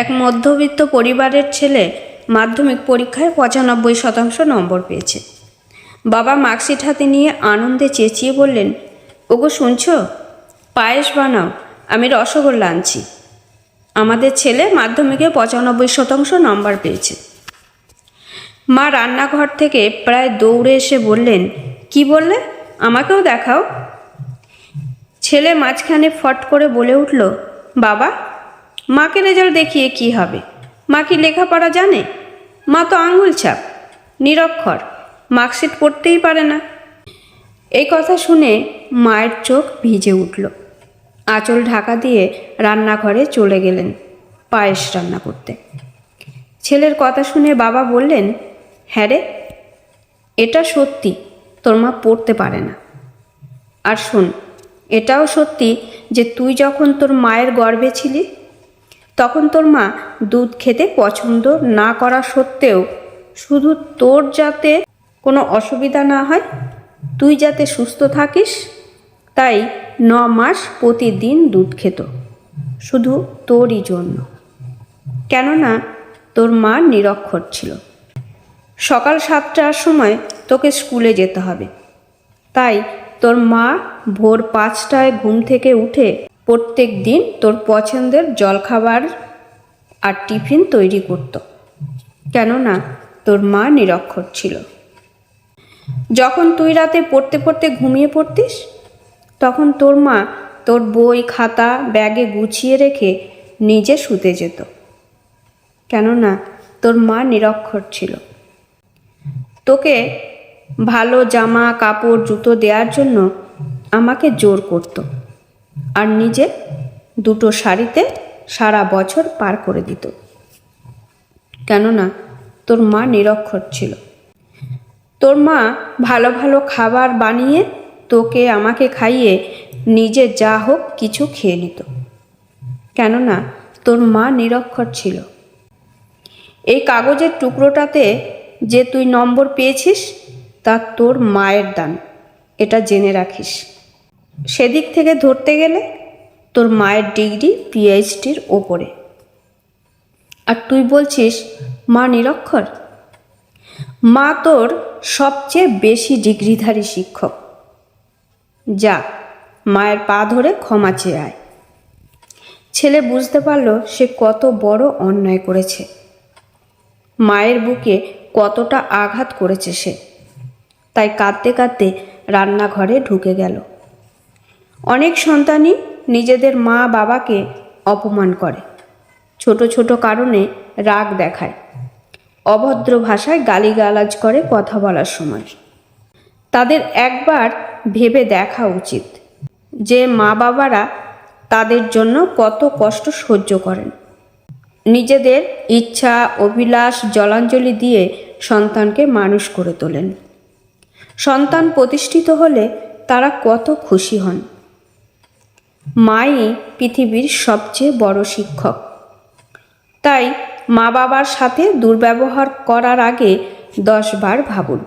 এক মধ্যবিত্ত পরিবারের ছেলে মাধ্যমিক পরীক্ষায় পঁচানব্বই শতাংশ নম্বর পেয়েছে। বাবা মার্কশিট হাতে নিয়ে আনন্দে চেঁচিয়ে বললেন, ওগো, শুনছ? পায়েস বানাও, আমি রসগোল্লা আনছি। আমাদের ছেলে মাধ্যমিকে পঁচানব্বই শতাংশ নম্বর পেয়েছে। মা রান্নাঘর থেকে প্রায় দৌড়ে এসে বললেন, কি বললে? আমাকেও দেখাও। ছেলে মাঝখানে ফট করে বলে উঠল, বাবা মাকে রেজাল্ট দেখিয়ে কি হবে? মা কি লেখাপড়া জানে? মা তো আঙুল ছাপ নিরক্ষর, মার্কশিট পড়তেই পারে না। এই কথা শুনে মায়ের চোখ ভিজে উঠল। আঁচল ঢাকা দিয়ে রান্নাঘরে চলে গেলেন পায়েস রান্না করতে। ছেলের কথা শুনে বাবা বললেন হ্যাঁ রে, এটা সত্যি, তোর মা পড়তে পারে না। আর শোন, এটাও সত্যি যে তুই যখন তোর মায়ের গর্বে ছিলি তখন তোর মা দুধ খেতে পছন্দ না করা সত্ত্বেও শুধু তোর যাতে কোনো অসুবিধা না হয়, তুই যাতে সুস্থ থাকিস, তাই ন মাস প্রতিদিন দুধ খেত, শুধু তোরই জন্য। কেননা তোর মা নিরক্ষর ছিল। সকাল সাতটার সময় তোকে স্কুলে যেতে হবে। তাই তোর মা ভোর পাঁচটায় ঘুম থেকে উঠে প্রত্যেক দিন তোর পছন্দের জলখাবার আর টিফিন তৈরি করত। কেননা তোর মা নিরক্ষর ছিল। যখন তুই রাতে পড়তে পড়তে ঘুমিয়ে পড়তিস, তখন তোর মা তোর বই, খাতা, ব্যাগে গুছিয়ে রেখে নিজে শুতে যেত। কেননা তোর মা নিরক্ষর ছিল। তোকে ভালো জামা, কাপড়, জুতো দেওয়ার জন্য আমাকে জোর করত। আর নিজে দুটো শাড়িতে সারা বছর পার করে দিত। কেননা তোর মা নিরক্ষর ছিল। তোর মা ভালো ভালো খাবার বানিয়ে তোকে আমাকে খাইয়ে নিজে যা হোক কিছু খেয়ে নিত। কেননা তোর মা নিরক্ষর ছিল। এই কাগজের টুকরোটাতে যে তুই নম্বর পেয়েছিস, তা তোর মায়ের দান। এটা জেনে রাখিস। সেদিক থেকে ধরতে গেলে তোর মায়ের ডিগ্রি পিএইচডির ওপরে। আর তুই বলছিস, মা নিরক্ষর? মা তোর সবচেয়ে বেশি ডিগ্রিধারী শিক্ষক। যা, মায়ের পা ধরে ক্ষমা চেয়ে আয়। ছেলে বুঝতে পারল সে কত বড় অন্যায় করেছে। মায়ের বুকে কতটা আঘাত করেছে সে। তাই কাঁদতে কাঁদতে রান্নাঘরে ঢুকে গেল। অনেক সন্তানই নিজেদের মা বাবাকে অপমান করে। ছোট ছোট কারণে রাগ দেখায়। অভদ্র ভাষায় গালিগালাজ করে কথা বলার সময়। তাদের একবার ভেবে দেখা উচিত যে মা বাবারা তাদের জন্য কত কষ্ট সহ্য করেন। নিজেদের ইচ্ছা, অভিলাষ, জলাঞ্জলি দিয়ে সন্তানকে মানুষ করে তোলেন। সন্তান প্রতিষ্ঠিত হলে তারা কত খুশি হন। মাই পৃথিবীর সবচেয়ে বড় শিক্ষক। তাই মা বাবার সাথে দুর্ব্যবহার করার আগে দশবার ভাবুন।